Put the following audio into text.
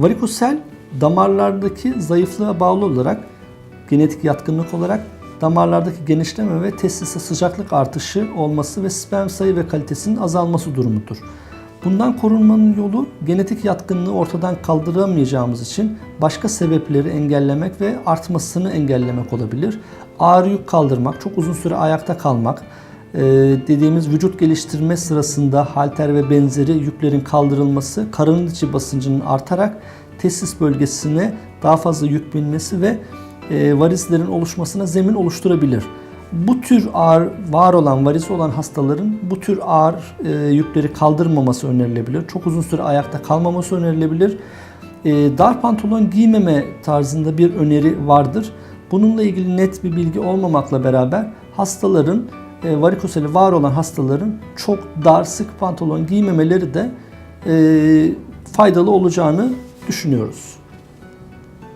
Varikosel damarlardaki zayıflığa bağlı olarak genetik yatkınlık olarak damarlardaki genişleme ve testise sıcaklık artışı olması ve sperm sayı ve kalitesinin azalması durumudur. Bundan korunmanın yolu genetik yatkınlığı ortadan kaldıramayacağımız için başka sebepleri engellemek ve artmasını engellemek olabilir. Ağır yük kaldırmak, çok uzun süre ayakta kalmak, dediğimiz vücut geliştirme sırasında halter ve benzeri yüklerin kaldırılması, karın içi basıncının artarak testis bölgesine daha fazla yük binmesi ve e, varislerin oluşmasına zemin oluşturabilir. Bu tür ağır var olan varisi olan hastaların bu tür ağır e, yükleri kaldırmaması önerilebilir. Çok uzun süre ayakta kalmaması önerilebilir. E, dar pantolon giymeme tarzında bir öneri vardır. Bununla ilgili net bir bilgi olmamakla beraber hastaların varikoseli var olan hastaların çok dar sık pantolon giymemeleri de e, faydalı olacağını düşünüyoruz.